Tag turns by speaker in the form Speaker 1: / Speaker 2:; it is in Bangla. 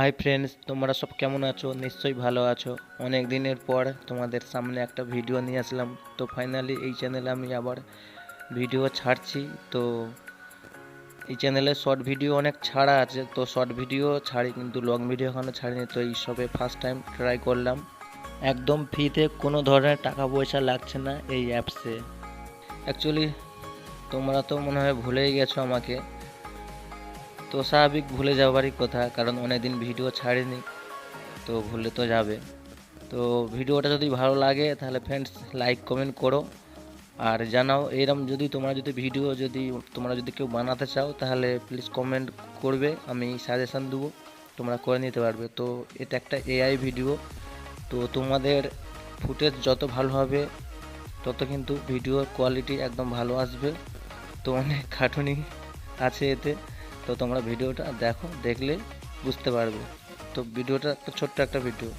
Speaker 1: হাই ফ্রেন্ডস তোমরা সব কেমন আছো? নিশ্চয়ই ভালো আছো। অনেক দিনের পর তোমাদের সামনে একটা ভিডিও নিয়ে আসলাম। তো ফাইনালি এই চ্যানেলে আমি আবার ভিডিও ছাড়ছি। তো এই চ্যানেলে শর্ট ভিডিও অনেক ছাড়া আছে। তো শর্ট ভিডিও ছাড়ি, কিন্তু লং ভিডিও এখনও ছাড়িনি। তো এই সবে ফার্স্ট টাইম ট্রাই করলাম। একদম ফ্রিতে কোনো ধরনের টাকা পয়সা লাগছে না এই অ্যাপসে অ্যাকচুয়ালি তোমরা তো মনে হয় ভুলেই গেছো আমাকে। তো স্বাভাবিক ভুলে যাওয়ারই কথা, কারণ অনেকদিন ভিডিও ছাড়িনি, তো ভুলে তো যাবে। তো ভিডিওটা যদি ভালো লাগে, তাহলে ফ্রেন্ডস লাইক কমেন্ট করো। আর জানাও এরম যদি তোমরা যদি ভিডিও যদি, তোমরা যদি কেউ বানাতে চাও, তাহলে প্লিজ কমেন্ট করবে, আমি সাজেশান দেবো, তোমরা করে নিতে পারবে। তো এটা একটা এআই ভিডিও তো তোমাদের ফুটেজ যত ভালো হবে, তত কিন্তু ভিডিওর কোয়ালিটি একদম ভালো আসবে। তো অনেক খাটুনি আছে এতে। তো তোমরা ভিডিওটা দেখো দেখলে বুঝতে পারবে। তো ভিডিওটা ছোট্ট একটা ভিডিও।